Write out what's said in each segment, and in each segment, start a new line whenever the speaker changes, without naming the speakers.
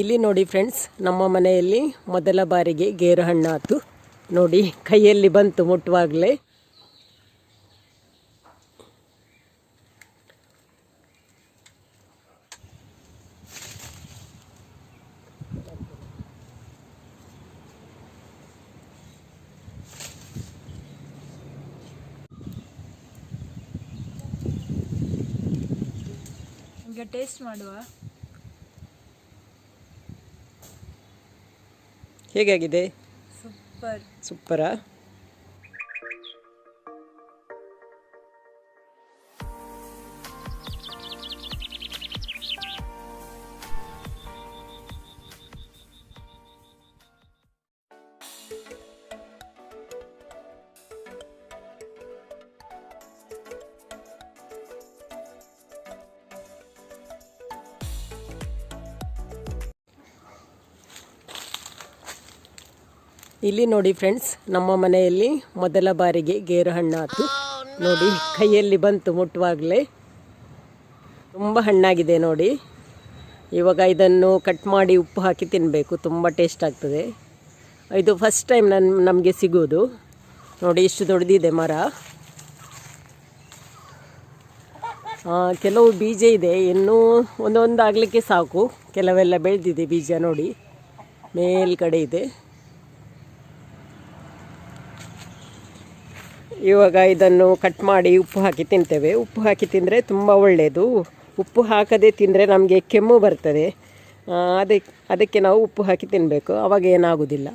ಇಲ್ಲಿ ನೋಡಿ ಫ್ರೆಂಡ್ಸ್ ನಮ್ಮ ಮನೆಯಲ್ಲಿ ಮೊದಲ ಬಾರಿಗೆ ಗೇರು ಹಣ್ಣಾತು ನೋಡಿ, ಕೈಯಲ್ಲಿ ಬಂತು ಮುಟ್ಟುವಾಗಲೇ
ಟೇಸ್ಟ್ ಮಾಡುವ?
ಹೇಗಾಗಿದೆ?
ಸೂಪರ್.
ಸೂಪರಾ? ಇಲ್ಲಿ ನೋಡಿ ಫ್ರೆಂಡ್ಸ್ ನಮ್ಮ ಮನೆಯಲ್ಲಿ ಮೊದಲ ಬಾರಿಗೆ ಗೇರು ಹಣ್ಣು ಆತು. ನೋಡಿ, ಕೈಯಲ್ಲಿ ಬಂತು ಮುಟ್ಟುವಾಗಲೇ ತುಂಬ ಹಣ್ಣಾಗಿದೆ ನೋಡಿ. ಇವಾಗ ಇದನ್ನು ಕಟ್ ಮಾಡಿ ಉಪ್ಪು ಹಾಕಿ ತಿನ್ನಬೇಕು ತುಂಬ ಟೇಸ್ಟ್ ಆಗ್ತದೆ. ಇದು ಫಸ್ಟ್ ಟೈಮ್ ನನ್ನ ನಮಗೆ ಸಿಗೋದು. ನೋಡಿ, ಇಷ್ಟು ದೊಡ್ಡದಿದೆ ಮರ. ಕೆಲವು ಬೀಜ ಇದೆ. ಇನ್ನೂ ಒಂದೊಂದು ಆಗಲಿಕ್ಕೆ ಸಾಕು. ಕೆಲವೆಲ್ಲ ಬೆಳೆದಿದೆ ಬೀಜ ನೋಡಿ. ಮೇಲ್ಗಡೆ ಇದೆ. ಇವಾಗ ಇದನ್ನು ಕಟ್ ಮಾಡಿ ಉಪ್ಪು ಹಾಕಿ ತಿಂತೇವೆ. ಉಪ್ಪು ಹಾಕಿ ತಿಂದರೆ ತುಂಬ ಒಳ್ಳೆಯದು ಉಪ್ಪು ಹಾಕದೆ ತಿಂದರೆ ನಮಗೆ ಕೆಮ್ಮು ಬರ್ತದೆ. ಅದಕ್ಕೆ ಅದಕ್ಕೆ ನಾವು ಉಪ್ಪು ಹಾಕಿ ತಿನ್ನಬೇಕು ಅವಾಗ ಏನಾಗೋದಿಲ್ಲ.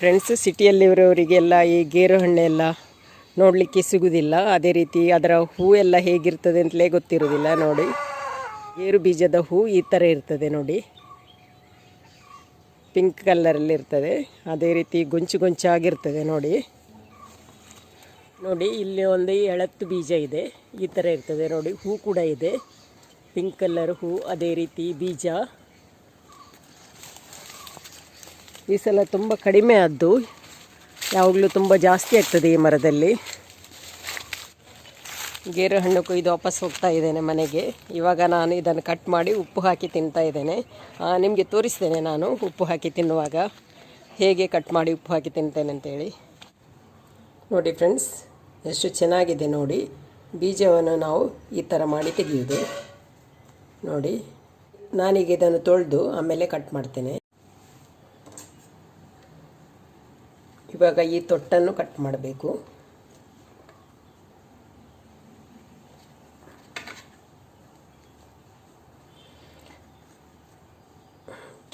ಫ್ರೆಂಡ್ಸ್ ಸಿಟಿಯಲ್ಲಿರೋರಿಗೆಲ್ಲ ಈ ಗೇರು ಹಣ್ಣೆಲ್ಲ ನೋಡಲಿಕ್ಕೆ ಸಿಗುವುದಿಲ್ಲ ಅದೇ ರೀತಿ ಅದರ ಹೂ ಎಲ್ಲ ಹೇಗಿರ್ತದೆ ಅಂತಲೇ ಗೊತ್ತಿರೋದಿಲ್ಲ ನೋಡಿ. ಗೇರು ಬೀಜದ ಹೂ ಈ ಥರ ಇರ್ತದೆ ನೋಡಿ. ಪಿಂಕ್ ಕಲ್ಲರಲ್ಲಿರ್ತದೆ ಅದೇ ರೀತಿ ಗೊಂಚು ಗೊಂಚಾಗಿರ್ತದೆ ನೋಡಿ. ನೋಡಿ, ಇಲ್ಲಿ ಒಂದು ಎಳತ್ತು ಬೀಜ ಇದೆ. ಈ ಥರ ಇರ್ತದೆ ನೋಡಿ, ಹೂ ಕೂಡ ಇದೆ. ಪಿಂಕ್ ಕಲರ್ ಹೂ, ಅದೇ ರೀತಿ ಬೀಜ. ಈ ಸಲ ತುಂಬ ಕಡಿಮೆ ಆದ್ದು, ಯಾವಾಗಲೂ ತುಂಬ ಜಾಸ್ತಿ ಆಗ್ತದೆ ಈ ಮರದಲ್ಲಿ. ಗೇರು ಹಣ್ಣು ಕೊಯ್ದು ವಾಪಸ್ ಹೋಗ್ತಾ ಇದ್ದೇನೆ ಮನೆಗೆ. ಇವಾಗ ನಾನು ಇದನ್ನು ಕಟ್ ಮಾಡಿ ಉಪ್ಪು ಹಾಕಿ ತಿಂತಾ ಇದ್ದೇನೆ. ನಿಮಗೆ ತೋರಿಸ್ತೇನೆ ನಾನು ಉಪ್ಪು ಹಾಕಿ ತಿನ್ನುವಾಗ. ಹೇಗೆ ಕಟ್ ಮಾಡಿ ಉಪ್ಪು ಹಾಕಿ ತಿಂತೇನೆ ಅಂತೇಳಿ. ನೋಡಿ ಫ್ರೆಂಡ್ಸ್ ಎಷ್ಟು ಚೆನ್ನಾಗಿದೆ ನೋಡಿ. ಬೀಜವನ್ನು ನಾವು ಈ ಥರ ಮಾಡಿ ತೆಗೆಯುವುದು. ನೋಡಿ, ನಾನೀಗ ಇದನ್ನು ತೊಳೆದು ಆಮೇಲೆ ಕಟ್ ಮಾಡ್ತೇನೆ. ಇವಾಗ ಈ ತೊಟ್ಟನ್ನು ಕಟ್ ಮಾಡಬೇಕು.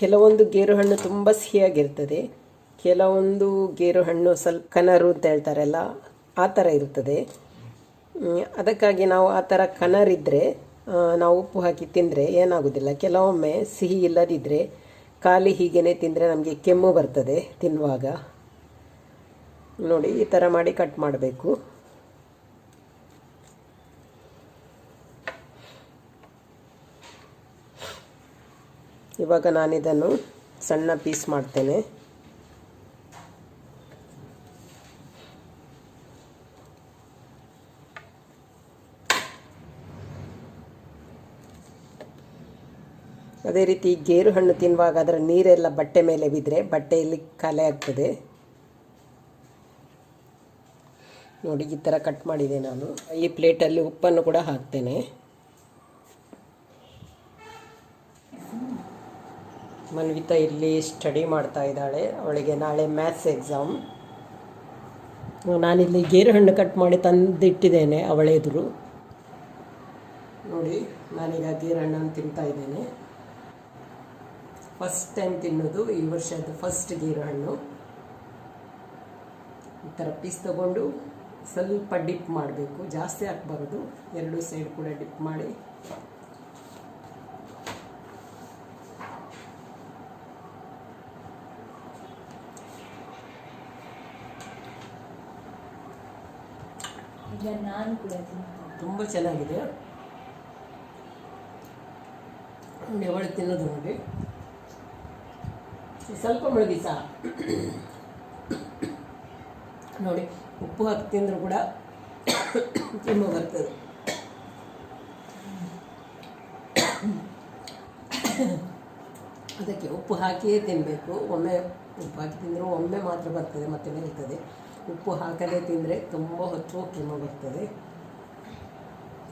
ಕೆಲವೊಂದು ಗೇರು ಹಣ್ಣು ತುಂಬ ಸಿಹಿಯಾಗಿರ್ತದೆ. ಕೆಲವೊಂದು ಗೇರು ಹಣ್ಣು ಸ್ವಲ್ಪ ಕನರು ಅಂತ ಹೇಳ್ತಾರಲ್ಲ ಆ ಥರ ಇರುತ್ತದೆ. ಅದಕ್ಕಾಗಿ ನಾವು ಆ ಥರ ಕನರಿದ್ದರೆ ನಾವು ಉಪ್ಪು ಹಾಕಿ ತಿಂದರೆ ಏನಾಗೋದಿಲ್ಲ. ಕೆಲವೊಮ್ಮೆ ಸಿಹಿ ಇಲ್ಲದಿದ್ದರೆ ಖಾಲಿ ಹೀಗೇ ತಿಂದರೆ ನಮಗೆ ಕೆಮ್ಮು ಬರ್ತದೆ ತಿನ್ನುವಾಗ. ನೋಡಿ, ಈ ಥರ ಮಾಡಿ ಕಟ್ ಮಾಡಬೇಕು. ಇವಾಗ ನಾನಿದನ್ನು ಸಣ್ಣ ಪೀಸ್ ಮಾಡ್ತೇನೆ. ಅದೇ ರೀತಿ ಗೇರು ಹಣ್ಣು ತಿನ್ನುವಾಗ ಅದರ ನೀರೆಲ್ಲ ಬಟ್ಟೆ ಮೇಲೆ ಬಿದ್ದರೆ ಬಟ್ಟೆಯಲ್ಲಿ ಕಲೆ ಆಗ್ತದೆ. ನೋಡಿ, ಈ ಥರ ಕಟ್ ಮಾಡಿದೆ ನಾನು. ಈ ಪ್ಲೇಟಲ್ಲಿ ಉಪ್ಪನ್ನು ಕೂಡ ಹಾಕ್ತೇನೆ. ಮನ್ವಿತಾ ಇಲ್ಲಿ ಸ್ಟಡಿ ಮಾಡ್ತಾ ಇದ್ದಾಳೆ. ಅವಳಿಗೆ ನಾಳೆ ಮ್ಯಾಥ್ಸ್ ಎಕ್ಸಾಮ್ ನಾನಿಲ್ಲಿ ಗೇರು ಹಣ್ಣು ಕಟ್ ಮಾಡಿ ತಂದಿಟ್ಟಿದ್ದೇನೆ ಅವಳೆದುರು ನೋಡಿ, ನಾನೀಗ ಗೇರು ಹಣ್ಣನ್ನು ತಿಂತಾ ಇದ್ದೇನೆ. ಫಸ್ಟ್ ಟೈಮ್ ತಿನ್ನೋದು ಈ ವರ್ಷದ ಫಸ್ಟ್ ಗೀರು ಹಣ್ಣು ಈ ಥರ ಪೀಸ್ ತಗೊಂಡು ಸ್ವಲ್ಪ ಡಿಪ್ ಮಾಡಬೇಕು. ಜಾಸ್ತಿ ಹಾಕ್ಬಾರ್ದು ಎರಡು ಸೈಡ್ ಕೂಡ ಡಿಪ್ ಮಾಡಿ.
ನಾನು ಕೂಡ
ತುಂಬ ಚೆನ್ನಾಗಿದೆ. ನೋಡಿ ಅವಳು ತಿನ್ನೋದು ನೋಡಿ. ಸ್ವಲ್ಪ ಮುಳುಗಿ ಸಹ. ನೋಡಿ, ಉಪ್ಪು ಹಾಕಿ ತಿಂದರೂ ಕೂಡ ಕೆಮ್ಮು ಬರ್ತದೆ. ಅದಕ್ಕೆ ಉಪ್ಪು ಹಾಕಿಯೇ ತಿನ್ನಬೇಕು ಒಮ್ಮೆ ಉಪ್ಪು ಹಾಕಿ ತಿಂದರೂ ಒಮ್ಮೆ ಮಾತ್ರ ಬರ್ತದೆ, ಮತ್ತೆ ನಿಲ್ತದೆ ಉಪ್ಪು ಹಾಕದೇ ತಿಂದರೆ ತುಂಬ ಹೊತ್ತು ಕೆಮ್ಮು ಬರ್ತದೆ.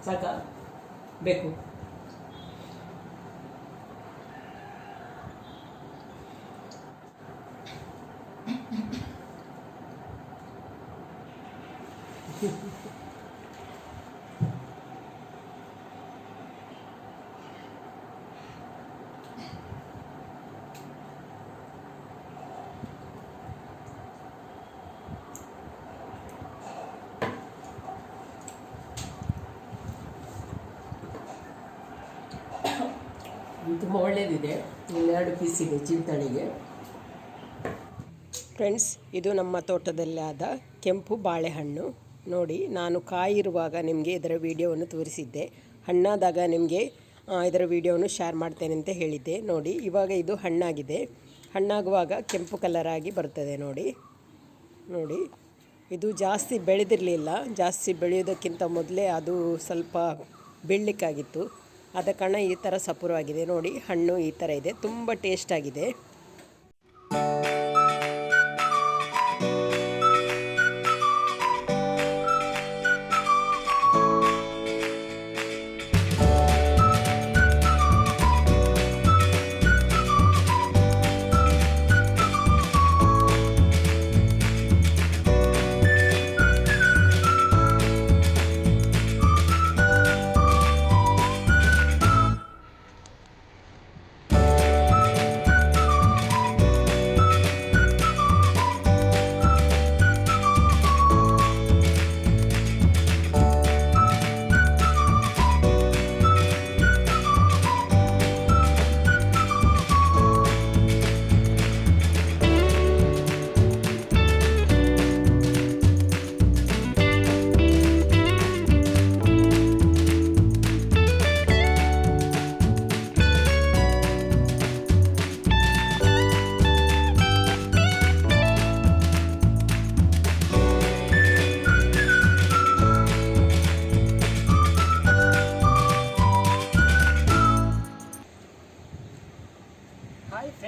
ಸಾಕ? ಬೇಕು. ತುಂಬ ಒಳ್ಳೆಯದಿದೆ ಪೀಸ್ ಇದೆ ಚಿಂತಣಿಗೆ ಫ್ರೆಂಡ್ಸ್ ಇದು ನಮ್ಮ ತೋಟದಲ್ಲಿ ಆದ ಕೆಂಪು ಬಾಳೆಹಣ್ಣು. ನೋಡಿ, ನಾನು ಕಾಯಿರುವಾಗ ನಿಮಗೆ ಇದರ ವಿಡಿಯೋವನ್ನು ತೋರಿಸಿದ್ದೆ. ಹಣ್ಣಾದಾಗ ನಿಮಗೆ ಇದರ ವಿಡಿಯೋವನ್ನು ಶೇರ್ ಮಾಡ್ತೇನೆ ಅಂತ ಹೇಳಿದ್ದೆ. ನೋಡಿ, ಇವಾಗ ಇದು ಹಣ್ಣಾಗಿದೆ. ಹಣ್ಣಾಗುವಾಗ ಕೆಂಪು ಕಲರಾಗಿ ಬರ್ತದೆ, ನೋಡಿ. ನೋಡಿ, ಇದು ಜಾಸ್ತಿ ಬೆಳೆದಿರಲಿಲ್ಲ. ಜಾಸ್ತಿ ಬೆಳೆಯೋದಕ್ಕಿಂತ ಮೊದಲೇ ಅದು ಸ್ವಲ್ಪ ಬೆಳ್ಳಕ್ಕಾಗಿತ್ತು. ಆದ ಕಾರಣ ಈ ಥರ ಸಪುರವಾಗಿದೆ. ನೋಡಿ ಹಣ್ಣು ಈ ಥರ ಇದೆ. ತುಂಬ ಟೇಸ್ಟ್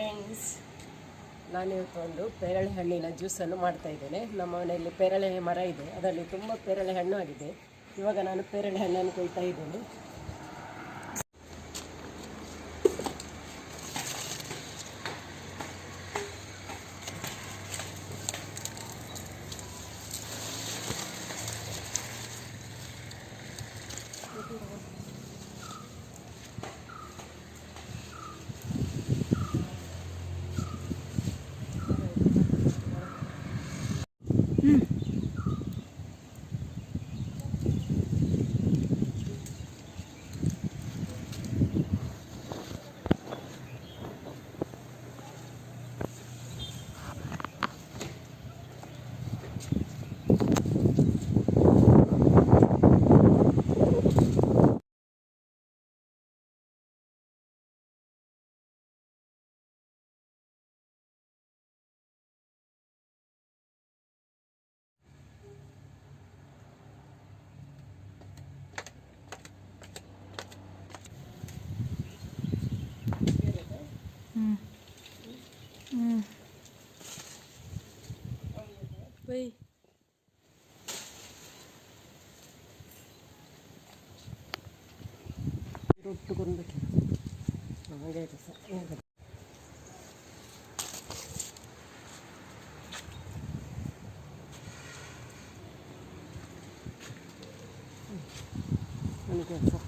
ಫ್ರೆಂಡ್ಸ್ ನಾನಿವತ್ತು ಒಂದು ಪೇರಳೆ ಹಣ್ಣಿನ ಜ್ಯೂಸನ್ನು ಮಾಡ್ತಾ ಇದ್ದೇನೆ. ನಮ್ಮ ಮನೆಯಲ್ಲಿ ಪೇರಳೆ ಮರ ಇದೆ. ಅದರಲ್ಲಿ ತುಂಬ ಪೇರಳೆ ಹಣ್ಣು ಆಗಿದೆ. ಇವಾಗ ನಾನು ಪೇರಳೆ ಹಣ್ಣನ್ನು ಕೊಯ್ತಾ ಇದ್ದೇನೆ. ರೊಟ್ಟುಗೊಂದು ಹಾಗೆ ಆಯ್ತು ಸರ್ ಹೇಗೆ ನನಗೆ ಸರ್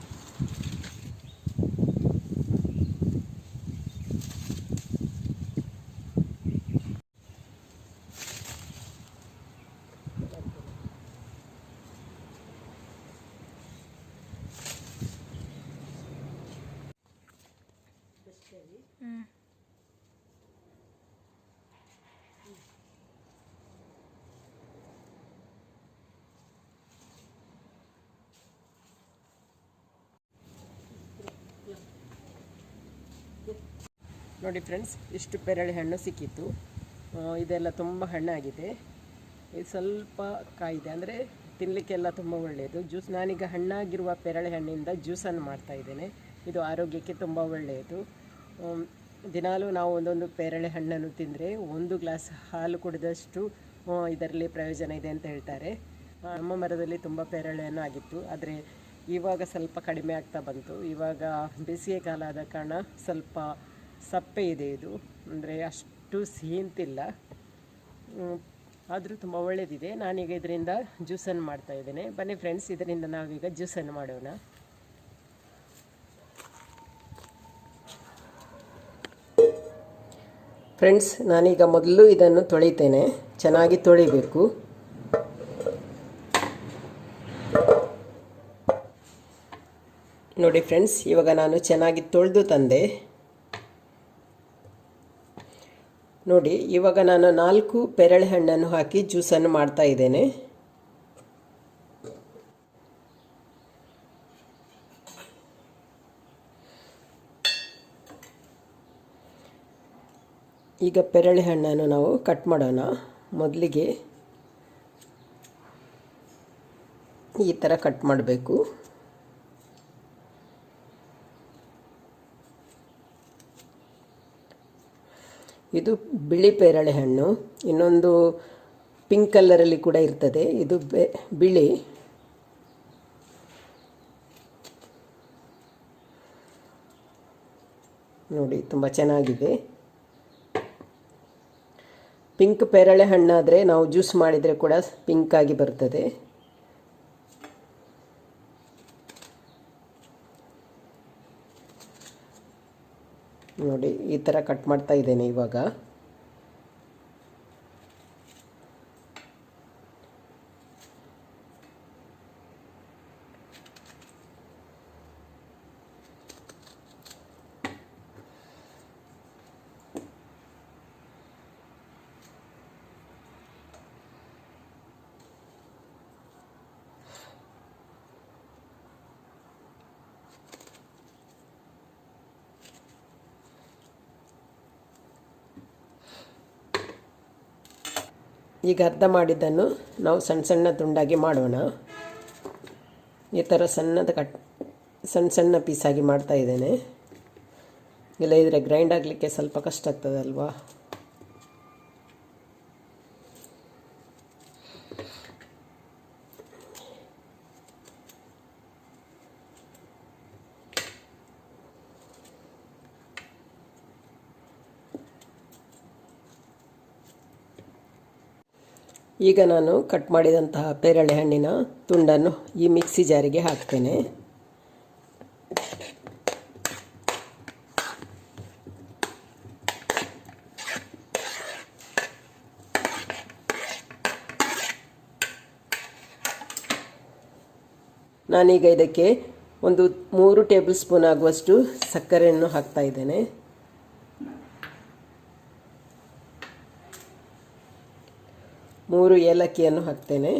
ನೋಡಿ ಫ್ರೆಂಡ್ಸ್, ಇಷ್ಟು ಪೇರಳೆ ಹಣ್ಣು ಸಿಕ್ಕಿತ್ತು. ಇದೆಲ್ಲ ತುಂಬ ಹಣ್ಣಾಗಿದೆ ಇದು ಸ್ವಲ್ಪ ಕಾಯಿದೆ ಅಂದರೆ ತಿನ್ನಲಿಕ್ಕೆಲ್ಲ ತುಂಬ ಒಳ್ಳೆಯದು ಜ್ಯೂಸ್, ನಾನೀಗ ಹಣ್ಣಾಗಿರುವ ಪೇರಳೆ ಹಣ್ಣಿಂದ ಜ್ಯೂಸನ್ನು ಮಾಡ್ತಾ ಇದ್ದೇನೆ. ಇದು ಆರೋಗ್ಯಕ್ಕೆ ತುಂಬ ಒಳ್ಳೆಯದು ದಿನಾಲೂ ನಾವು ಒಂದೊಂದು ಪೇರಳೆ ಹಣ್ಣನ್ನು ತಿಂದರೆ ಒಂದು ಗ್ಲಾಸ್ ಹಾಲು ಕುಡಿದಷ್ಟು ಇದರಲ್ಲಿ ಪ್ರಯೋಜನ ಇದೆ ಅಂತ ಹೇಳ್ತಾರೆ. ನಮ್ಮ ಮರದಲ್ಲಿ ತುಂಬ ಪೇರಳೆಯನ್ನು ಆಗಿತ್ತು. ಆದರೆ ಇವಾಗ ಸ್ವಲ್ಪ ಕಡಿಮೆ ಆಗ್ತಾ ಬಂತು. ಇವಾಗ ಬೇಸಿಗೆ ಕಾಲ ಆದ ಕಾರಣ ಸ್ವಲ್ಪ ಸಪ್ಪೆ ಇದೆ ಇದು. ಅಂದರೆ ಅಷ್ಟು ಸಿಹಿ ಅಂತಿಲ್ಲ ಆದರೂ ತುಂಬ ಒಳ್ಳೆಯದಿದೆ ನಾನೀಗ ಇದರಿಂದ ಜ್ಯೂಸನ್ನು ಮಾಡ್ತಾ ಇದ್ದೇನೆ. ಬನ್ನಿ ಫ್ರೆಂಡ್ಸ್ ಇದರಿಂದ ನಾವೀಗ ಜ್ಯೂಸನ್ನು ಮಾಡೋಣ. ಫ್ರೆಂಡ್ಸ್ ನಾನೀಗ ಮೊದಲು ಇದನ್ನು ತೊಳಿತೇನೆ. ಚೆನ್ನಾಗಿ ತೊಳಿಬೇಕು. ನೋಡಿ ಫ್ರೆಂಡ್ಸ್ ಇವಾಗ ನಾನು ಚೆನ್ನಾಗಿ ತೊಳೆದು ತಂದೆ. ನೋಡಿ, ಇವಾಗ ನಾನು ನಾಲ್ಕು ಪೆರಳೆ ಹಣ್ಣನ್ನು ಹಾಕಿ ಜ್ಯೂಸನ್ನು ಮಾಡ್ತಾ ಇದ್ದೇನೆ. ಈಗ ಪೆರಳೆ ಹಣ್ಣನ್ನು ನಾವು ಕಟ್ ಮಾಡೋಣ. ಮೊದಲಿಗೆ ಈ ಥರ ಕಟ್ ಮಾಡಬೇಕು. ಇದು ಬಿಳಿ ಪೇರಳೆ ಹಣ್ಣು. ಇನ್ನೊಂದು ಪಿಂಕ್ ಕಲ್ಲರಲ್ಲಿ ಕೂಡ ಇರ್ತದೆ. ಇದು ಬಿಳಿ. ನೋಡಿ, ತುಂಬ ಚೆನ್ನಾಗಿದೆ. ಪಿಂಕ್ ಪೇರಳೆ ಹಣ್ಣಾದರೆ ನಾವು ಜ್ಯೂಸ್ ಮಾಡಿದರೆ ಕೂಡ ಪಿಂಕ್ ಆಗಿ ಬರ್ತದೆ. ನೋಡಿ ಈ ಥರ ಕಟ್ ಮಾಡ್ತಾ ಇದ್ದೇನೆ ಇವಾಗ. ಈಗ ಅರ್ಧ ಮಾಡಿದ್ದನ್ನು ನಾವು ಸಣ್ಣ ಸಣ್ಣ ತುಂಡಾಗಿ ಮಾಡೋಣ. ಈ ಥರ ಸಣ್ಣದ ಕಟ್, ಸಣ್ಣ ಸಣ್ಣ ಪೀಸಾಗಿ ಮಾಡ್ತಾ ಇದ್ದೇನೆ. ಇಲ್ಲ, ಇದ್ರೆ ಗ್ರೈಂಡ್ ಆಗಲಿಕ್ಕೆ ಸ್ವಲ್ಪ ಕಷ್ಟ ಆಗ್ತದಲ್ವಾ? ಈಗ ನಾನು ಕಟ್ ಮಾಡಿದಂತಹ ಪೇರಳೆ ಹಣ್ಣಿನ ತುಂಡನ್ನು ಈ ಮಿಕ್ಸಿ ಜಾರಿಗೆ ಹಾಕ್ತೇನೆ. ನಾನೀಗ ಇದಕ್ಕೆ ಒಂದು ಮೂರು ಟೇಬಲ್ ಸ್ಪೂನ್ ಆಗುವಷ್ಟು ಸಕ್ಕರೆಯನ್ನು ಹಾಕ್ತಾ ಇದ್ದೇನೆ. ಮೂರು ಏಲಕ್ಕಿಯನ್ನು ಹಾಕ್ತೇನೆ.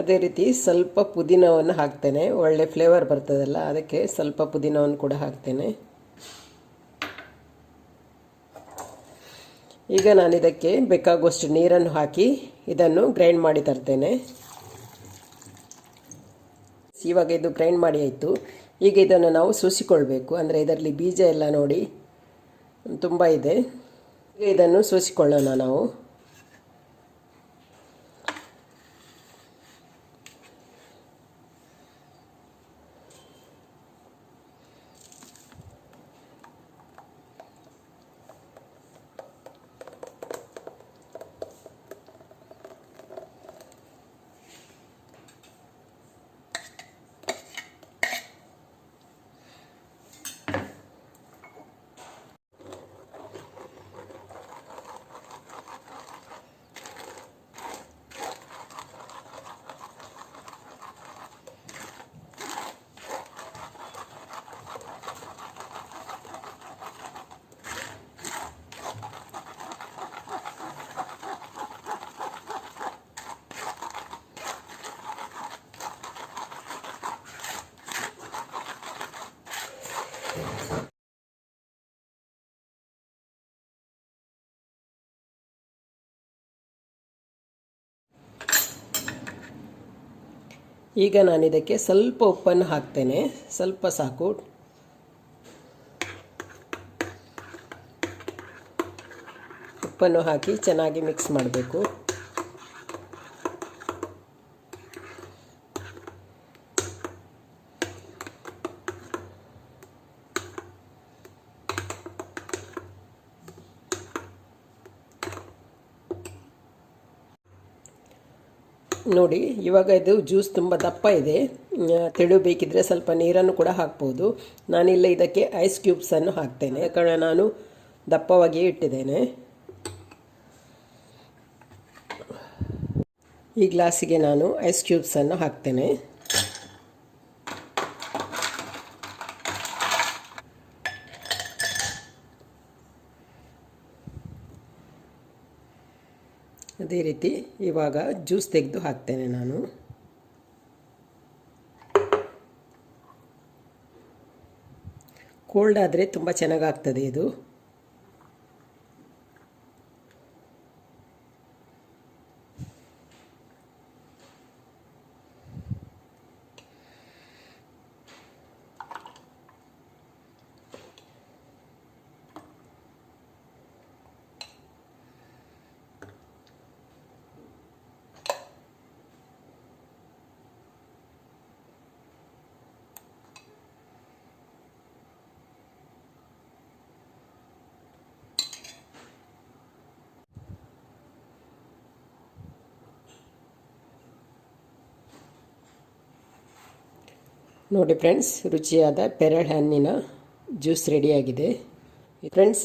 ಅದೇ ರೀತಿ ಸ್ವಲ್ಪ ಪುದೀನವನ್ನು ಹಾಕ್ತೇನೆ. ಒಳ್ಳೆ ಫ್ಲೇವರ್ ಬರ್ತದಲ್ಲ, ಅದಕ್ಕೆ ಸ್ವಲ್ಪ ಪುದೀನವನ್ನು ಕೂಡ ಹಾಕ್ತೇನೆ. ಈಗ ನಾನು ಇದಕ್ಕೆ ಬೇಕಾಗುವಷ್ಟು ನೀರನ್ನು ಹಾಕಿ ಇದನ್ನು ಗ್ರೈಂಡ್ ಮಾಡಿ ತರ್ತೇನೆ. ಇವಾಗ ಇದು ಗ್ರೈಂಡ್ ಮಾಡಿ ಆಯಿತು. ಈಗ ಇದನ್ನು ನಾವು ಸೂಸಿಕೊಳ್ಬೇಕು. ಅಂದರೆ ಇದರಲ್ಲಿ ಬೀಜ ಎಲ್ಲ ನೋಡಿ. ತುಂಬ ಇದೆ. ಇದನ್ನು ಸೋಸಿಕೊಳ್ಳೋಣ ನಾವು. ಈಗ ನಾನು ಇದಕ್ಕೆ ಸ್ವಲ್ಪ ಉಪ್ಪನ್ನು ಹಾಕ್ತೇನೆ. ಸ್ವಲ್ಪ ಸಾಕು. ಉಪ್ಪನ್ನು ಹಾಕಿ ಚೆನ್ನಾಗಿ ಮಿಕ್ಸ್ ಮಾಡಬೇಕು. ನೋಡಿ, ಇವಾಗ ಇದು ಜ್ಯೂಸ್ ತುಂಬ ದಪ್ಪ ಇದೆ. ತಿಳಿಬೇಕಿದ್ರೆ ತೆಳು ಬೇಕಿದ್ರೆ ಸ್ವಲ್ಪ ನೀರನ್ನು ಕೂಡ ಹಾಕ್ಬೋದು. ನಾನಿಲ್ಲ ಇದಕ್ಕೆ ಐಸ್ ಕ್ಯೂಬ್ಸನ್ನು ಹಾಕ್ತೇನೆ. ಯಾಕಂದರೆ ನಾನು ದಪ್ಪವಾಗಿಯೇ ಇಟ್ಟಿದ್ದೇನೆ. ಈ ಗ್ಲಾಸಿಗೆ ನಾನು ಐಸ್ ಕ್ಯೂಬ್ಸನ್ನು ಹಾಕ್ತೇನೆ. ಅದೇ ರೀತಿ ಇವಾಗ ಜ್ಯೂಸ್ ತೆಗೆದು ಹಾಕ್ತೇನೆ ನಾನು. ಕೋಲ್ಡ್ ಆದರೆ ತುಂಬ ಚೆನ್ನಾಗಾಗ್ತದೆ ಇದು. ನೋಡಿ ಫ್ರೆಂಡ್ಸ್, ರುಚಿಯಾದ ಪೆರಳು ಹಣ್ಣಿನ ಜ್ಯೂಸ್ ರೆಡಿಯಾಗಿದೆ. ಫ್ರೆಂಡ್ಸ್,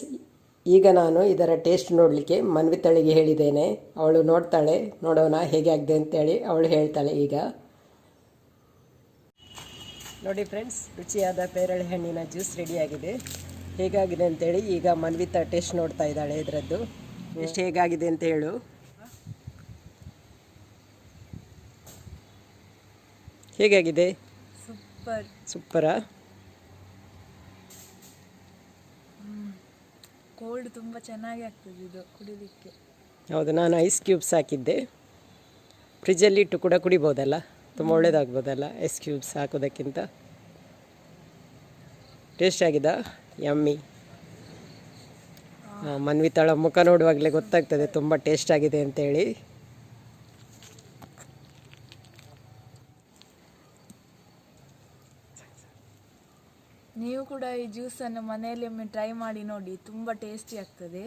ಈಗ ನಾನು ಇದರ ಟೇಸ್ಟ್ ನೋಡಲಿಕ್ಕೆ ಮನ್ವಿತಾಳಿಗೆ ಹೇಳಿದ್ದೇನೆ. ಅವಳು ನೋಡ್ತಾಳೆ, ನೋಡೋಣ ಹೇಗೆ ಆಗಿದೆ ಅಂತೇಳಿ ಅವಳು ಹೇಳ್ತಾಳೆ ಈಗ. ನೋಡಿ ಫ್ರೆಂಡ್ಸ್, ರುಚಿಯಾದ ಪೇರಳೆ ಹಣ್ಣಿನ ಜ್ಯೂಸ್ ರೆಡಿಯಾಗಿದೆ. ಹೇಗಾಗಿದೆ ಅಂತೇಳಿ ಈಗ ಮನ್ವಿತ ಟೇಸ್ಟ್ ನೋಡ್ತಾ ಇದ್ದಾಳೆ ಇದರದ್ದು. ಎಷ್ಟು ಹೇಗಾಗಿದೆ ಅಂತ ಹೇಳು. ಹೇಗಾಗಿದೆ?
ಸೂಪರ್
ಸೂಪರಾ
ಕೋಲ್ಡ್ ತುಂಬ ಚೆನ್ನಾಗಿ ಆಗ್ತದೆ ಇದು ಕುಡಿಲಿಕ್ಕೆ.
ಹೌದು ನಾನು ಐಸ್ ಕ್ಯೂಬ್ಸ್ ಹಾಕಿದ್ದೆ. ಫ್ರಿಜ್ಜಲ್ಲಿ ಇಟ್ಟು ಕೂಡ ಕುಡಿಬೋದಲ್ಲ? ತುಂಬ ಒಳ್ಳೇದಾಗ್ಬೋದಲ್ಲ ಐಸ್ ಕ್ಯೂಬ್ಸ್ ಹಾಕೋದಕ್ಕಿಂತ ಟೇಸ್ಟ್ ಆಗಿದ? ಯಮ್ಮಿ ಮನ್ವಿತಾಳ ಮುಖ ನೋಡುವಾಗಲೇ ಗೊತ್ತಾಗ್ತದೆ ತುಂಬ ಟೇಸ್ಟ್ ಆಗಿದೆ ಅಂತೇಳಿ
ನೀವು ಕೂಡ ಈ ಜ್ಯೂಸನ್ನು ಮನೆಯಲ್ಲಿ ಒಮ್ಮೆ ಟ್ರೈ ಮಾಡಿ ನೋಡಿ, ತುಂಬ ಟೇಸ್ಟಿ ಆಗ್ತದೆ.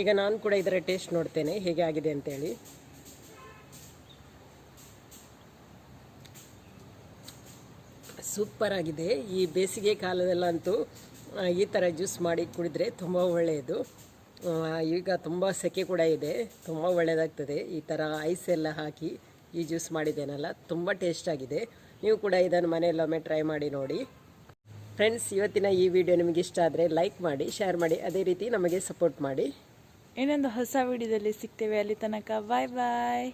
ಈಗ ನಾನು ಕೂಡ ಇದರ ಟೇಸ್ಟ್ ನೋಡ್ತೇನೆ, ಹೇಗೆ ಆಗಿದೆ ಅಂತೇಳಿ. ಸೂಪರ್ ಆಗಿದೆ. ಈ ಬೇಸಿಗೆ ಕಾಲದಲ್ಲಂತೂ ಈ ಥರ ಜ್ಯೂಸ್ ಮಾಡಿ ಕುಡಿದ್ರೆ ತುಂಬ ಒಳ್ಳೆಯದು. ಈಗ ತುಂಬ ಸೆಕೆ ಕೂಡ ಇದೆ. ತುಂಬ ಒಳ್ಳೆಯದಾಗ್ತದೆ ಈ ಥರ ಐಸ್ ಎಲ್ಲ ಹಾಕಿ ಈ ಜ್ಯೂಸ್ ಮಾಡಿದ್ದೇನಲ್ಲ, ತುಂಬ ಟೇಸ್ಟ್ ಆಗಿದೆ. ನೀವು ಕೂಡ ಇದನ್ನು ಮನೆಯಲ್ಲೊಮ್ಮೆ ಟ್ರೈ ಮಾಡಿ ನೋಡಿ. ಫ್ರೆಂಡ್ಸ್ ಇವತ್ತಿನ ಈ ವಿಡಿಯೋ ನಿಮಗೆ ಇಷ್ಟ ಆದರೆ ಲೈಕ್ ಮಾಡಿ ಶೇರ್ ಮಾಡಿ, ಅದೇ ರೀತಿ ನಮಗೆ ಸಪೋರ್ಟ್ ಮಾಡಿ.
ಇನ್ನೊಂದು ಹೊಸ ವಿಡಿಯೋದಲ್ಲಿ ಸಿಗ್ತೇವೆ. ಅಲ್ಲಿ ತನಕ ಬಾಯ್ ಬಾಯ್